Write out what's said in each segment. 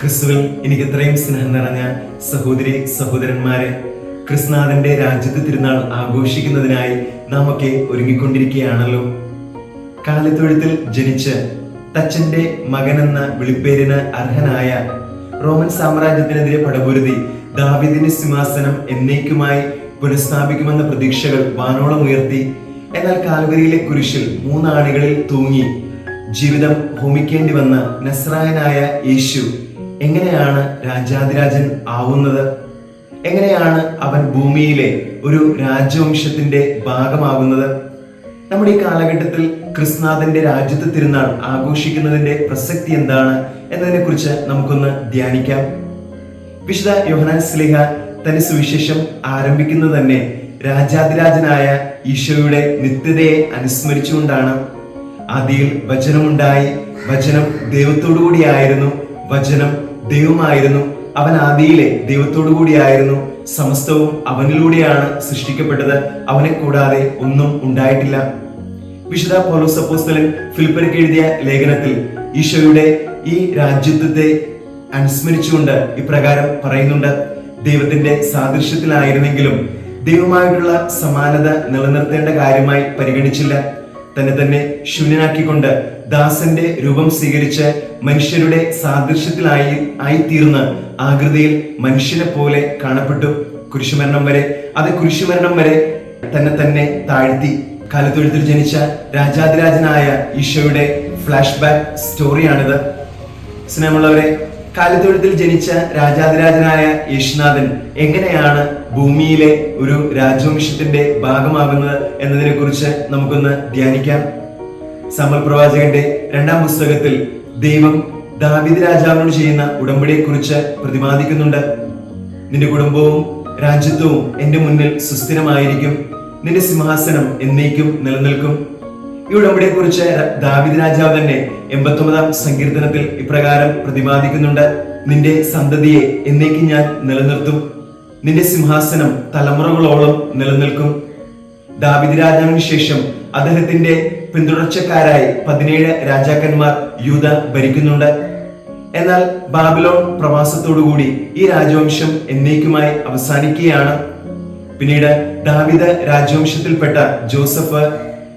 ക്രിസ്തുവിൽ എനിക്ക് ഇത്രയും സ്നേഹം നിറഞ്ഞ സഹോദരി സഹോദരന്മാരെ ക്രിസ്നാഥന്റെ രാജ്യത്ത് തിരുനാൾ ആഘോഷിക്കുന്നതിനായി നാം ഒക്കെ ഒരുങ്ങിക്കൊണ്ടിരിക്കുകയാണല്ലോ. കാലത്തൊഴുത്തിൽ ജനിച്ച് തച്ചന്റെ മകനെന്ന വിളിപ്പേരിന് അർഹനായ റോമൻ സാമ്രാജ്യത്തിനെതിരെ പടപൊരുതി ദാവിദിന്റെ സിംഹാസനം എന്നേക്കുമായി പുനഃസ്ഥാപിക്കുമെന്ന പ്രതീക്ഷകൾ വാനോളം ഉയർത്തി. എന്നാൽ കാൽവരിയിലെ കുരിശിൽ മൂന്നാണികളിൽ തൂങ്ങി ജീവിതം ഹോമിക്കേണ്ടി വന്ന നസ്രായനായ യേശു എങ്ങനെയാണ് രാജാതിരാജൻ ആവുന്നത്? എങ്ങനെയാണ് അവൻ ഭൂമിയിലെ ഒരു രാജവംശത്തിന്റെ ഭാഗമാകുന്നത്? നമ്മുടെ ഈ കാലഘട്ടത്തിൽ ക്രിസ്നാഥന്റെ രാജ്യത്ത് തിരുനാൾ ആഘോഷിക്കുന്നതിന്റെ പ്രസക്തി എന്താണ് എന്നതിനെ കുറിച്ച് നമുക്കൊന്ന് ധ്യാനിക്കാം. വിശുദ്ധ യോഹനാൻ സ്ലിഹ തന്റെ സുവിശേഷം ആരംഭിക്കുന്നത് തന്നെ രാജാതിരാജനായ ഈശോയുടെ നിത്യതയെ അനുസ്മരിച്ചുകൊണ്ടാണ്. ആദിയിൽ വചനമുണ്ടായി വചനം ദൈവത്തോടു കൂടിയായിരുന്നു വചനം ദൈവമായിരുന്നു. അവൻ ആദിയിലെ ദൈവത്തോടു കൂടിയായിരുന്നു സമസ്തവും അവനിലൂടെയാണ് സൃഷ്ടിക്കപ്പെട്ടത്. അവനെ കൂടാതെ ഒന്നും ഉണ്ടായിട്ടില്ല. വിശുദ്ധ പൗലോസ് അപ്പോസ്തലൻ ഫിലിപ്പർക്ക് എഴുതിയ ലേഖനത്തിൽ ഈശോയുടെ ഈ രാജ്യത്വത്തെ അനുസ്മരിച്ചുകൊണ്ട് ഇപ്രകാരം പറയുന്നുണ്ട്. ദൈവത്തിന്റെ സാദൃശ്യത്തിലായിരുന്നെങ്കിലും ദൈവമായിട്ടുള്ള സമാനത നിലനിർത്തേണ്ട കാര്യമായി പരിഗണിച്ചില്ല. തന്നെ തന്നെ ശൂന്യനാക്കിക്കൊണ്ട് ദാസന്റെ രൂപം സ്വീകരിച്ച് മനുഷ്യരുടെ സാദൃശ്യത്തിലായി ആയിത്തീർന്ന് ആകൃതിയിൽ മനുഷ്യനെ പോലെ കാണപ്പെട്ടു കുരിശുമരണം വരെ. അത് കുരിശുമരണം വരെ തന്നെ തന്നെ താഴ്ത്തി കാലത്തൊഴുത്തിൽ ജനിച്ച രാജാതിരാജനായ ഈശോയുടെ ഫ്ലാഷ് ബാക്ക് സ്റ്റോറിയാണിത്. സ്നേഹമുള്ളവരെ കാലത്തൊഴുത്തിൽ ജനിച്ച രാജാതിരാജനായ യേശുനാഥൻ എങ്ങനെയാണ് ഭൂമിയിലെ ഒരു രാജവംശത്തിന്റെ ഭാഗമാകുന്നത് എന്നതിനെ കുറിച്ച് നമുക്കൊന്ന് ധ്യാനിക്കാം. സമൽ പ്രവാചകന്റെ രണ്ടാം പുസ്തകത്തിൽ ദൈവം ദാവിദ് രാജാവിനോട് ചെയ്യുന്ന ഉടമ്പടിയെ കുറിച്ച് പ്രതിപാദിക്കുന്നുണ്ട്. നിന്റെ കുടുംബവും രാജ്യത്വവും എന്റെ മുന്നിൽ സുസ്ഥിരമായിരിക്കും. നിന്റെ സിംഹാസനം എന്നേക്കും നിലനിൽക്കും. ഈ ഉടമ്പടിയെ കുറിച്ച് ദാവിദ് രാജാവ് തന്നെ എൺപത്തൊമ്പതാം സങ്കീർത്തനത്തിൽ ഇപ്രകാരം പ്രതിപാദിക്കുന്നുണ്ട്. നിന്റെ സന്തതിയെ എന്നേക്കും ഞാൻ നിലനിർത്തും. നിന്റെ സിംഹാസനം തലമുറകളോളം നിലനിൽക്കും. ദാവിദ് രാജാവിന് ശേഷം അദ്ദേഹത്തിന്റെ പിന്തുടർച്ചക്കാരായി പതിനേഴ് രാജാക്കന്മാർ യൂത ഭരിക്കുന്നുണ്ട്. എന്നാൽ ബാബിലോൺ പ്രവാസത്തോടുകൂടി ഈ രാജവംശം എന്നേക്കുമായി അവസാനിക്കുകയാണ്. പിന്നീട് ദാവിദ് രാജവംശത്തിൽപ്പെട്ട ജോസഫ്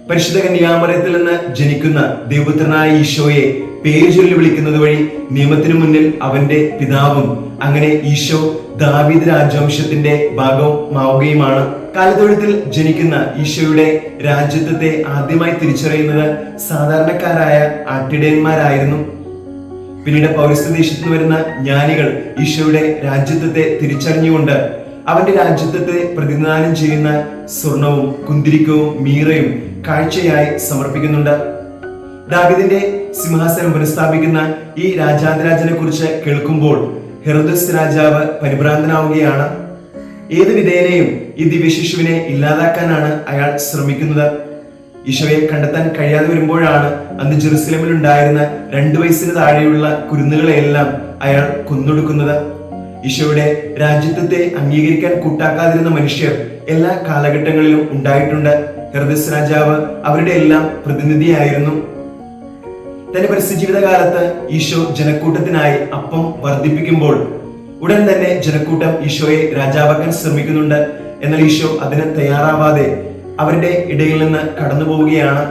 പരിശുദ്ധ കന്യാമരത്തിൽ നിന്ന് ജനിക്കുന്ന ദൈവപുത്രനായ ഈശോയെ പേര് ചൊല്ലി വിളിക്കുന്നത് വഴി നിയമത്തിനു മുന്നിൽ അവന്റെ പിതാവും അങ്ങനെ ഈശോ ദാവീദ് രാജവംശത്തിന്റെ ഭാഗമാവുകയുമാണ് കാലത്തൊഴുത്തിൽ ജനിക്കുന്ന ഈശോയുടെ രാജ്യത്വത്തെ ആദ്യമായി തിരിച്ചറിയുന്നത് സാധാരണക്കാരായ ആട്ടിടയന്മാരായിരുന്നു. പിന്നീട് പൗരസ്ത്യദേശത്ത് വരുന്ന ജ്ഞാനികൾ ഈശോയുടെ രാജ്യത്വത്തെ തിരിച്ചറിഞ്ഞുകൊണ്ട് അവന്റെ രാജ്യത്വത്തെ പ്രതിനിധാനം ചെയ്യുന്ന സ്വർണവും കുന്തിരിക്കവും മീറയും കാഴ്ചയായി സമർപ്പിക്കുന്നുണ്ട്. ദാവിദിന്റെ സിംഹാസനം പുനഃസ്ഥാപിക്കുന്ന ഈ രാജാതിരാജനെ കുറിച്ച് കേൾക്കുമ്പോൾ ഹെറുദസ് രാജാവ് പരിഭ്രാന്തനാവുകയാണ്. ഏത് വിധേനയും ഈ ദിവ്യശിശുവിനെ ഇല്ലാതാക്കാനാണ് അയാൾ ശ്രമിക്കുന്നത്. ഈശോയെ കണ്ടെത്താൻ കഴിയാതെ വരുമ്പോഴാണ് അന്ന് ജെറുസലേമിൽ ഉണ്ടായിരുന്ന രണ്ടു വയസ്സിന് താഴെയുള്ള കുരുന്നുകളെയെല്ലാം അയാൾ കൊന്നൊടുക്കുന്നത്. ഈശോയുടെ രാജ്യത്വത്തെ അംഗീകരിക്കാൻ കൂട്ടാക്കാതിരുന്ന മനുഷ്യർ എല്ലാ കാലഘട്ടങ്ങളിലും ഉണ്ടായിട്ടുണ്ട്. ഹെർദസ് രാജാവ് അവരുടെ എല്ലാം പ്രതിനിധിയായിരുന്നു. തന്റെ പരിസ്ഥിതി ജീവിതകാലത്ത് ഈശോ ജനക്കൂട്ടത്തിനായി അപ്പം വർദ്ധിപ്പിക്കുമ്പോൾ ഉടൻ തന്നെ ജനക്കൂട്ടം ഈശോയെ രാജാവാക്കാൻ ശ്രമിക്കുന്നുണ്ട്. എന്നാൽ ഈശോ അതിന് തയ്യാറാവാതെ അവരുടെ ഇടയിൽ നിന്ന് കടന്നു പോവുകയാണ്.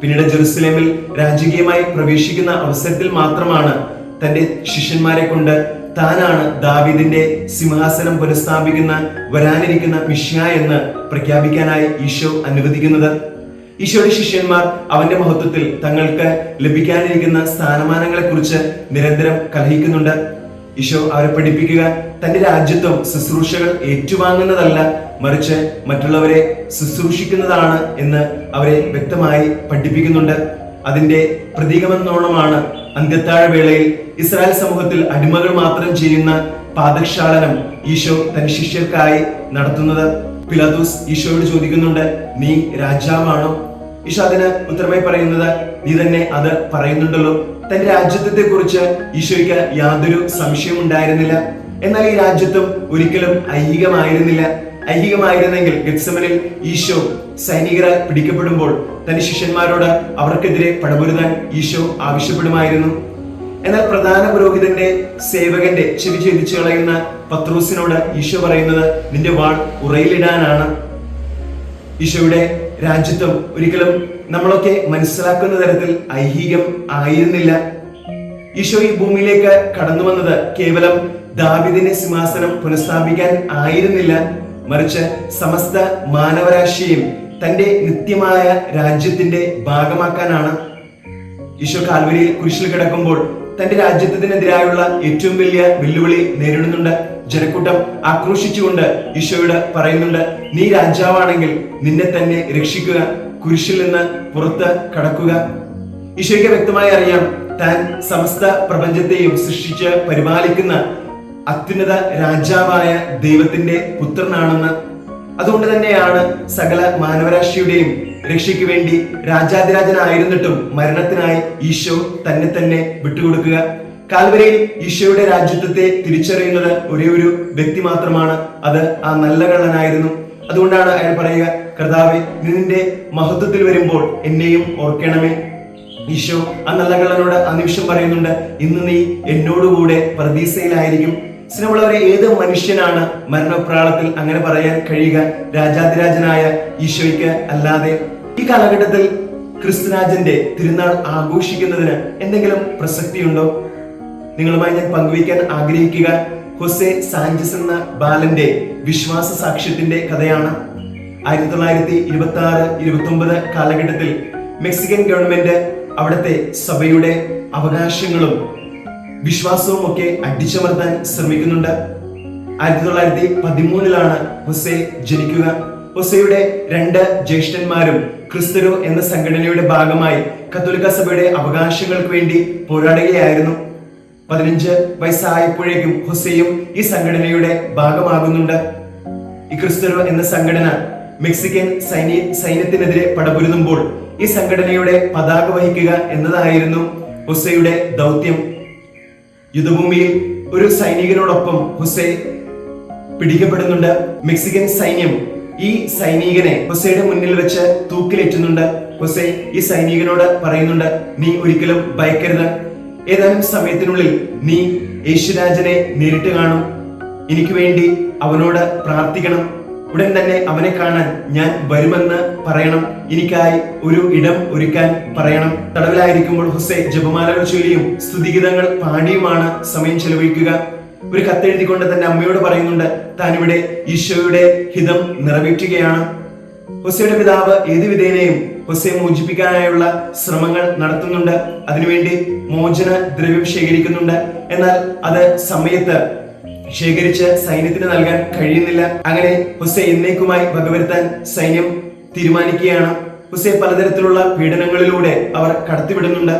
പിന്നീട് ജെറുസലേമിൽ രാജകീയമായി പ്രവേശിക്കുന്ന അവസരത്തിൽ മാത്രമാണ് തന്റെ ശിഷ്യന്മാരെ കൊണ്ട് താനാണ് ദാവീദിന്റെ സിംഹാസനം പുനഃസ്ഥാപിക്കുന്ന വരാനിരിക്കുന്ന മിഷ്യ എന്ന് പ്രഖ്യാപിക്കാനായി ഈശോ അനുവദിക്കുന്നത്. ഈശോയുടെ ശിഷ്യന്മാർ അവന്റെ മഹത്വത്തിൽ തങ്ങൾക്ക് ലഭിക്കാനിരിക്കുന്ന സ്ഥാനമാനങ്ങളെ കുറിച്ച് നിരന്തരം കലഹിക്കുന്നുണ്ട്. ഈശോ അവരെ പഠിപ്പിക്കുക തന്റെ രാജ്യത്വം ശുശ്രൂഷകൾ ഏറ്റുവാങ്ങുന്നതല്ല മറിച്ച് മറ്റുള്ളവരെ ശുശ്രൂഷിക്കുന്നതാണ് എന്ന് അവരെ വ്യക്തമായി പഠിപ്പിക്കുന്നുണ്ട്. അതിന്റെ പ്രതീകമെന്നോണമാണ് അന്ത്യത്താഴ വേളയിൽ ഇസ്രായേൽ സമൂഹത്തിൽ അടിമകൾ മാത്രം ചെയ്യുന്ന പാദക്ഷാളനം ഈശോ തന്റെ ശിഷ്യർക്കായി നടത്തുന്നത്. പിലാത്തോസ് ഈശോയോട് ചോദിക്കുന്നുണ്ട് നീ രാജാവാണോ? ഈശോ അതിന് ഉത്തരമായി പറയുന്നത് നീ തന്നെ അത് പറയുന്നുണ്ടല്ലോ. തന്റെ രാജ്യത്തെ കുറിച്ച് ഈശോയ്ക്ക് യാതൊരു സംശയവും ഉണ്ടായിരുന്നില്ല. എന്നാൽ ഈ രാജ്യത്തും ഒരിക്കലും ഐഹികമായിരുന്നില്ല. ഐഹികമായിരുന്നെങ്കിൽ ഗത്സമനിൽ ഈശോ സൈനികരാൽ പിടിക്കപ്പെടുമ്പോൾ തന്റെ ശിഷ്യന്മാരോട് അവർക്കെതിരെ പടപൊരുതാൻ ഈശോ ആവശ്യപ്പെടുമായിരുന്നു. എന്നാൽ പ്രധാന പുരോഹിതന്റെ സേവകന്റെ ചെവി ഛേദിച്ചു കളയുന്ന പത്രൂസിനോട് ഈശോ പറയുന്നത് നിന്റെ വാൾ ഉറയിലിടാനാണ്. ഈശോയുടെ രാജ്യത്വം ഒരിക്കലും നമ്മളൊക്കെ മനസ്സിലാക്കുന്ന തരത്തിൽ ഐഹികം ആയിരുന്നില്ല. ഈശോ ഈ ഭൂമിയിലേക്ക് കടന്നു വന്നത് കേവലം ദാവിദിന്റെ സിംഹാസനം പുനഃസ്ഥാപിക്കാൻ ആയിരുന്നില്ല. മറിച്ച് സമസ്ത മാനവരാശിയും തന്റെ നിത്യമായ രാജ്യത്തിന്റെ ഭാഗമാക്കാനാണ്. ഈശോ കാൽവരിയിൽ കുരിശിൽ കിടക്കുമ്പോൾ തന്റെ രാജ്യത്തിനെതിരായുള്ള ഏറ്റവും വലിയ വെല്ലുവിളി നേരിടുന്നുണ്ട്. ജനക്കൂട്ടം ആക്രോശിച്ചുകൊണ്ട് ഈശോയോട് പറയുന്നുണ്ട് നീ രാജാവാണെങ്കിൽ നിന്നെ തന്നെ രക്ഷിക്കുക കുരിശിൽ നിന്ന് പുറത്ത് കടക്കുക. ഈശോയ്ക്ക് വ്യക്തമായി അറിയാം താൻ സമസ്ത പ്രപഞ്ചത്തെയും സൃഷ്ടിച്ച് പരിപാലിക്കുന്ന അത്യുന്നത രാജാവായ ദൈവത്തിന്റെ പുത്രനാണെന്ന്. അതുകൊണ്ട് തന്നെയാണ് സകല മാനവരാശിയുടെയും രക്ഷയ്ക്ക് വേണ്ടി രാജാതിരാജനായിരുന്നിട്ടും മരണത്തിനായി ഈശോ തന്നെ തന്നെ വിട്ടുകൊടുക്കുക. കാൽവരയിൽ ഈശോയുടെ രാജ്യത്വത്തെ തിരിച്ചറിയുന്നത് ഒരേ ഒരു വ്യക്തി മാത്രമാണ്. അത് ആ നല്ല കള്ളനായിരുന്നു. അതുകൊണ്ടാണ് അയാൾ പറയുക കർത്താവെ നിന്റെ മഹത്വത്തിൽ വരുമ്പോൾ എന്നെയും ഓർക്കണമേ. ഈശോ ആ നല്ല കള്ളനോട് ആ നിമിഷം പറയുന്നുണ്ട് ഇന്ന് നീ എന്നോടുകൂടെ പ്രതീക്ഷയിലായിരിക്കും. സ്നേഹമുള്ളവരെ ഏത് മനുഷ്യനാണ് മരണപ്രാളത്തിൽ അങ്ങനെ പറയാൻ കഴിയുക? രാജാതിരാജനായ ഈശോയ്ക്ക് അല്ലാതെ ഈ കാലഘട്ടത്തിൽ ക്രിസ്തുരാജന്റെ തിരുനാൾ ആഘോഷിക്കുന്നതിന് എന്തെങ്കിലും പ്രസക്തിയുണ്ടോ? നിങ്ങളുമായി ഞാൻ പങ്കുവയ്ക്കാൻ ആഗ്രഹിക്കുക. ഹൊസെ സാഞ്ചസ് എന്ന ബാലന്റെ വിശ്വാസ സാക്ഷ്യത്തിന്റെ കഥയാണ്. ആയിരത്തി തൊള്ളായിരത്തി ഇരുപത്തി ആറ് ഇരുപത്തി ഒമ്പത് കാലഘട്ടത്തിൽ മെക്സിക്കൻ ഗവൺമെന്റ് അവിടുത്തെ സഭയുടെ അവകാശങ്ങളും വിശ്വാസവും ഒക്കെ അടിച്ചമർത്താൻ ശ്രമിക്കുന്നുണ്ട്. ആയിരത്തി തൊള്ളായിരത്തി പതിമൂന്നിലാണ് ഹൊസെ ജനിക്കുക. ഹൊസയുടെ രണ്ട് ജ്യേഷ്ഠന്മാരും ക്രിസ്തരു എന്ന സംഘടനയുടെ ഭാഗമായി കത്തോലിക്ക സഭയുടെ അവകാശങ്ങൾക്ക് വേണ്ടി പോരാടുകയായിരുന്നു. പതിനഞ്ച് വയസ്സായപ്പോഴേക്കും ഹുസൈയും ഈ സംഘടനയുടെ ഭാഗമാകുന്നുണ്ട്. ഈ ക്രിസ്തരു എന്ന സംഘടന മെക്സിക്കൻ സൈനി സൈന്യത്തിനെതിരെ പടപുരുതുമ്പോൾ ഈ സംഘടനയുടെ പതാക വഹിക്കുക എന്നതായിരുന്നു ഹുസൈയുടെ ദൗത്യം. യുദ്ധഭൂമിയിൽ ഒരു സൈനികനോടൊപ്പം ഹുസൈ പിടിക്കപ്പെടുന്നുണ്ട്. മെക്സിക്കൻ സൈന്യം ഈ സൈനികനെ ഹുസൈയുടെ മുന്നിൽ വെച്ച് തൂക്കിലേറ്റുന്നുണ്ട്. ഹൊസൈ ഈ സൈനികനോട് പറയുന്നുണ്ട് നീ ഒരിക്കലും ഭയക്കരുത്. ഏതാനും സമയത്തിനുള്ളിൽ നീ യേശുരാജനെ നേരിട്ട് കാണും. എനിക്ക് വേണ്ടി അവനോട് പ്രാർത്ഥിക്കണം. ഉടൻ തന്നെ അവനെ കാണാൻ ഞാൻ വരുമെന്ന് പറയണം. എനിക്കായി ഒരു ഇടം ഒരുക്കാൻ പറയണം. തടവിലായിരിക്കുമ്പോൾ ഹുസൈൻ ജപമാലകൾ ചൊല്ലിയും സ്തുതിഗീതങ്ങൾ പാടിയുമാണ് സമയം ചെലവഴിക്കുക. ഒരു കത്തെഴുതിക്കൊണ്ട് തന്റെ അമ്മയോട് പറയുന്നുണ്ട് താൻ ഇവിടെ ഈശോയുടെ ഹിതം നിറവേറ്റുകയാണ്. ഹൊസയുടെ പിതാവ് ഏത് വിധേനയും ഹൊസയെ മോചിപ്പിക്കാനായുള്ള ശ്രമങ്ങൾ നടത്തുന്നുണ്ട്. അതിനുവേണ്ടി മോചന ദ്രവ്യം ശേഖരിക്കുന്നുണ്ട്. എന്നാൽ അത് സമയത്ത് ശേഖരിച്ച് സൈന്യത്തിന് നൽകാൻ കഴിയുന്നില്ല. അങ്ങനെ ഹുസൈ എന്നേക്കുമായി വകവരുത്താൻ സൈന്യം തീരുമാനിക്കുകയാണ്. ഹുസൈ പലതരത്തിലുള്ള പീഡനങ്ങളിലൂടെ അവർ കടത്തിവിടുന്നുണ്ട്.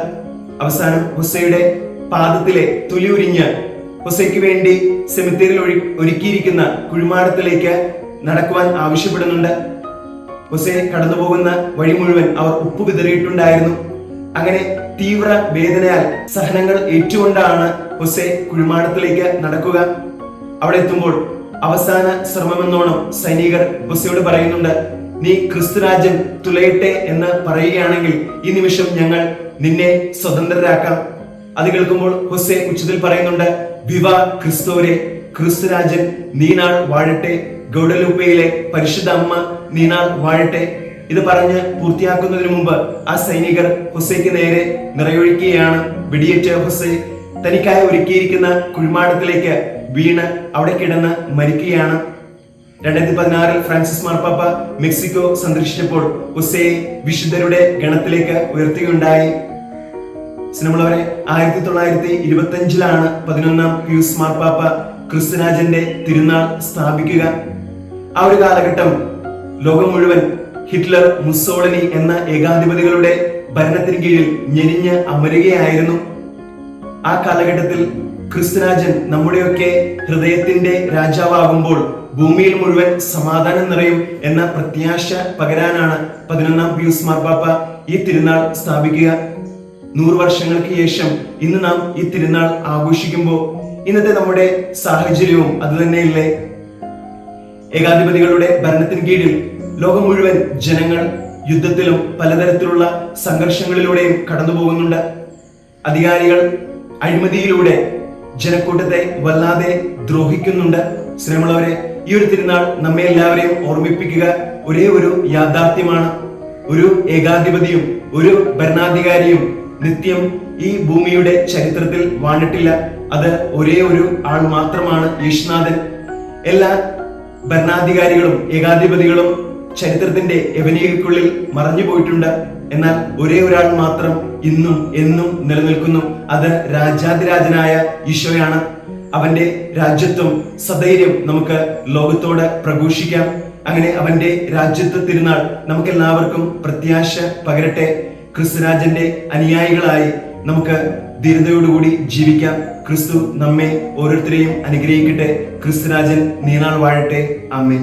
അവസാനം ഹുസൈയുടെ പാദത്തിലെ തുലിയുരിഞ്ഞ് ഹുസൈക്ക് വേണ്ടി സെമിത്തേരിൽ ഒഴി ഒരുക്കിയിരിക്കുന്ന കുഴിമാടത്തിലേക്ക് നടക്കുവാൻ ആവശ്യപ്പെടുന്നുണ്ട്. ഹുസൈൻ കടന്നുപോകുന്ന വഴി മുഴുവൻ അവർ ഉപ്പ് വിതറിയിട്ടുണ്ടായിരുന്നു. അങ്ങനെ തീവ്ര വേദനയാൽ സഹനങ്ങൾ ഏറ്റുകൊണ്ടാണ് ഹൊസെ കുഴിമാടത്തിലേക്ക് നടക്കുക. അവിടെ എത്തുമ്പോൾ അവസാന ശ്രമമെന്നോണം സൈനികർ ഹൊസയോട് പറയുന്നുണ്ട് നീ ക്രിസ്തുരാജൻ തുലയട്ടെ എന്ന് പറയുകയാണെങ്കിൽ ഈ നിമിഷം ഞങ്ങൾ നിന്നെ സ്വതന്ത്രരാക്കാം. അത് കേൾക്കുമ്പോൾ ഹുസൈൻ ഉച്ചത്തിൽ പറയുന്നുണ്ട് വിവ ക്രിസ്തോരെ ക്രിസ്തുരാജൻ നീനാൾ വാഴട്ടെ. ഗൗഡലൂപ്പയിലെ പരിശുദ്ധ അമ്മ നീനാൾ വാഴട്ടെ. ഇത് പറഞ്ഞ് പൂർത്തിയാക്കുന്നതിന് മുമ്പ് ആ സൈനികർ ഹുസൈക്ക് നേരെ നിറയൊഴിക്കുകയാണ് വെടിയേറ്റ ഹുസൈ. തനിക്കായി ഒരുക്കിയിരിക്കുന്ന കുഴിമാടത്തിലേക്ക് വീണ് അവിടെ കിടന്ന് മരിക്കുകയാണ്. രണ്ടായിരത്തി പതിനാറിൽ ഫ്രാൻസിസ് മാർപ്പാപ്പ മെക്സിക്കോ സന്ദർശിച്ചപ്പോൾ ഹുസൈ വിശുദ്ധരുടെ ഗണത്തിലേക്ക് ഉയർത്തുകയുണ്ടായി. സിനിമളവരെ ആയിരത്തി തൊള്ളായിരത്തി ഇരുപത്തി അഞ്ചിലാണ് പതിനൊന്നാം പ്യൂസ് മാർപ്പാപ്പ ക്രിസ്തുരാജന്റെ തിരുനാൾ സ്ഥാപിക്കുക. ആ ഒരു കാലഘട്ടം ലോകം മുഴുവൻ ഹിറ്റ്ലർ മുസോളിനി എന്ന ഏകാധിപതികളുടെ ഭരണത്തിന് കീഴിൽ ഞെരിഞ്ഞ് അമരുകയായിരുന്നു. ആ കാലഘട്ടത്തിൽ ക്രിസ്തുരാജൻ നമ്മുടെയൊക്കെ ഹൃദയത്തിന്റെ രാജാവാകുമ്പോൾ ഭൂമിയിൽ മുഴുവൻ സമാധാനം നിറയും എന്ന പ്രത്യാശ പകരാനാണ് പതിനൊന്നാം പിയൂസ് മാർപ്പാപ്പ ഈ തിരുനാൾ സ്ഥാപിക്കുക. നൂറ് വർഷങ്ങൾക്ക് ശേഷം ഇന്ന് നാം ഈ തിരുനാൾ ആഘോഷിക്കുമ്പോൾ ഇന്നത്തെ നമ്മുടെ സാഹചര്യവും അതുതന്നെയല്ലേ ഏകാധിപതികളുടെ ഭരണത്തിന് കീഴിൽ ലോകം മുഴുവൻ ജനങ്ങൾ യുദ്ധത്തിലും പലതരത്തിലുള്ള സംഘർഷങ്ങളിലൂടെയും കടന്നു പോകുന്നുണ്ട്. അധികാരികൾ അഴിമതിയിലൂടെ ജനക്കൂട്ടത്തെ വല്ലാതെ ദ്രോഹിക്കുന്നുണ്ട്. ശ്രമമുള്ളവരെ ഈ ഒരു തിരുനാൾ നമ്മെ എല്ലാവരെയും ഓർമ്മിപ്പിക്കുക ഒരേ ഒരു യാഥാർത്ഥ്യമാണ്. ഒരു ഏകാധിപതിയും ഒരു ഭരണാധികാരിയും നിത്യം ഈ ഭൂമിയുടെ ചരിത്രത്തിൽ വാണിട്ടില്ല. അത് ഒരേ ഒരു ആൾ മാത്രമാണ് യേശുനാഥൻ. എല്ലാ ഭരണാധികാരികളും ഏകാധിപതികളും ചരിത്രത്തിന്റെ യവനികൾക്കുള്ളിൽ മറഞ്ഞു പോയിട്ടുണ്ട്. എന്നാൽ ഒരേ ഒരാൾ മാത്രം ഇന്നും എന്നും നിലനിൽക്കുന്നു. അത് രാജാതിരാജനായ ഈശോയാണ്. അവന്റെ രാജ്യത്വം സധൈര്യം നമുക്ക് ലോകത്തോട് പ്രഘോഷിക്കാം. അങ്ങനെ അവന്റെ രാജ്യത്വ തിരുനാൾ നമുക്ക് എല്ലാവർക്കും പ്രത്യാശ പകരട്ടെ. ക്രിസ്തുരാജന്റെ അനുയായികളായി നമുക്ക് ധീരതയോടുകൂടി ജീവിക്കാം. ക്രിസ്തു നമ്മെ ഓരോരുത്തരെയും അനുഗ്രഹിക്കട്ടെ. ക്രിസ്തുരാജൻ നീനാൾ വാഴട്ടെ. അമ്മേ